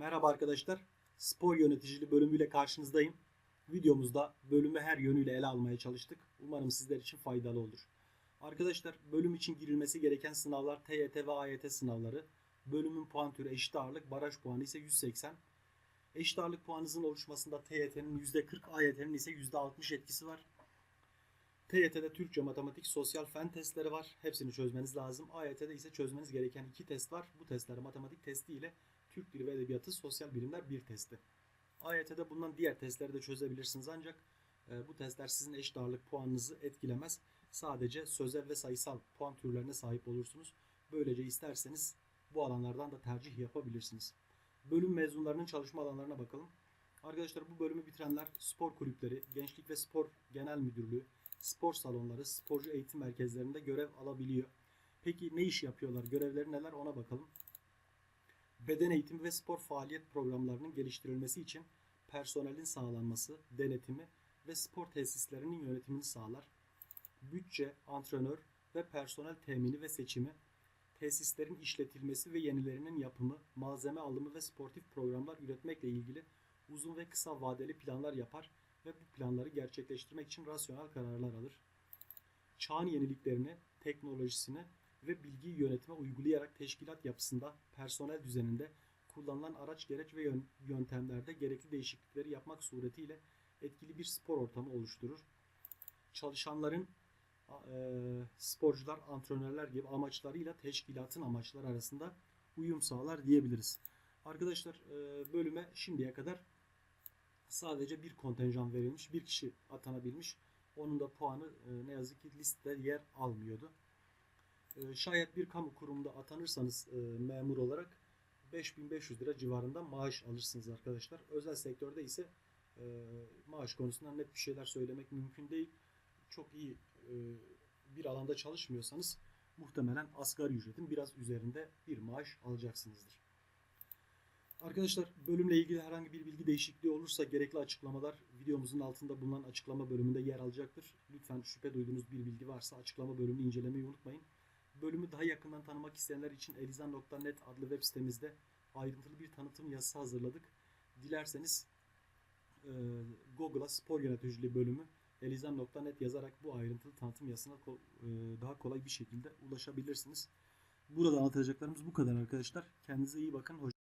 Merhaba arkadaşlar. Spor yöneticiliği bölümüyle karşınızdayım. Videomuzda bölümü her yönüyle ele almaya çalıştık. Umarım sizler için faydalı olur. Arkadaşlar bölüm için girilmesi gereken sınavlar TYT ve AYT sınavları. Bölümün puan türü eşit ağırlık, baraj puanı ise 180. Eşit ağırlık puanınızın oluşmasında TYT'nin %40, AYT'nin ise %60 etkisi var. TYT'de Türkçe, matematik, sosyal fen testleri var. Hepsini çözmeniz lazım. AYT'de ise çözmeniz gereken iki test var. Bu testler matematik testi ile Türk Dili ve Edebiyatı Sosyal Bilimler bir testi. AYT'de bulunan diğer testleri de çözebilirsiniz ancak e, bu testler sizin eşit ağırlık puanınızı etkilemez. Sadece sözel ve sayısal puan türlerine sahip olursunuz. Böylece isterseniz bu alanlardan da tercih yapabilirsiniz. Bölüm mezunlarının çalışma alanlarına bakalım. Arkadaşlar bu bölümü bitirenler spor kulüpleri, gençlik ve spor genel müdürlüğü, spor salonları, sporcu eğitim merkezlerinde görev alabiliyor. Peki ne iş yapıyorlar? Görevleri neler? Ona bakalım. Beden eğitimi ve spor faaliyet programlarının geliştirilmesi için personelin sağlanması, denetimi ve spor tesislerinin yönetimini sağlar. Bütçe, antrenör ve personel temini ve seçimi, tesislerin işletilmesi ve yenilerinin yapımı, malzeme alımı ve sportif programlar üretmekle ilgili uzun ve kısa vadeli planlar yapar ve bu planları gerçekleştirmek için rasyonel kararlar alır. Çağın yeniliklerini, teknolojisini ve bilgi yönetime uygulayarak teşkilat yapısında, personel düzeninde, kullanılan araç gereç ve yön- yöntemlerde gerekli değişiklikleri yapmak suretiyle etkili bir spor ortamı oluşturur. Çalışanların e, sporcular, antrenörler gibi amaçlarıyla teşkilatın amaçları arasında uyum sağlar diyebiliriz. Arkadaşlar e, bölüme şimdiye kadar sadece bir kontenjan verilmiş, bir kişi atanabilmiş. Onun da puanı e, ne yazık ki listede yer almıyordu. E, şayet bir kamu kurumunda atanırsanız e, memur olarak 5500 lira civarında maaş alırsınız arkadaşlar. Özel sektörde ise e, maaş konusunda net bir şeyler söylemek mümkün değil. Çok iyi e, bir alanda çalışmıyorsanız muhtemelen asgari ücretin biraz üzerinde bir maaş alacaksınızdır. Arkadaşlar bölümle ilgili herhangi bir bilgi değişikliği olursa gerekli açıklamalar videomuzun altında bulunan açıklama bölümünde yer alacaktır. Lütfen şüphe duyduğunuz bir bilgi varsa açıklama bölümünü incelemeyi unutmayın. Bölümü daha yakından tanımak isteyenler için elizan.net adlı web sitemizde ayrıntılı bir tanıtım yazısı hazırladık. Dilerseniz e, Google'a spor yöneticiliği bölümü elizan.net yazarak bu ayrıntılı tanıtım yazısına ko- e, daha kolay bir şekilde ulaşabilirsiniz. Burada anlatacaklarımız bu kadar arkadaşlar. Kendinize iyi bakın. Hoş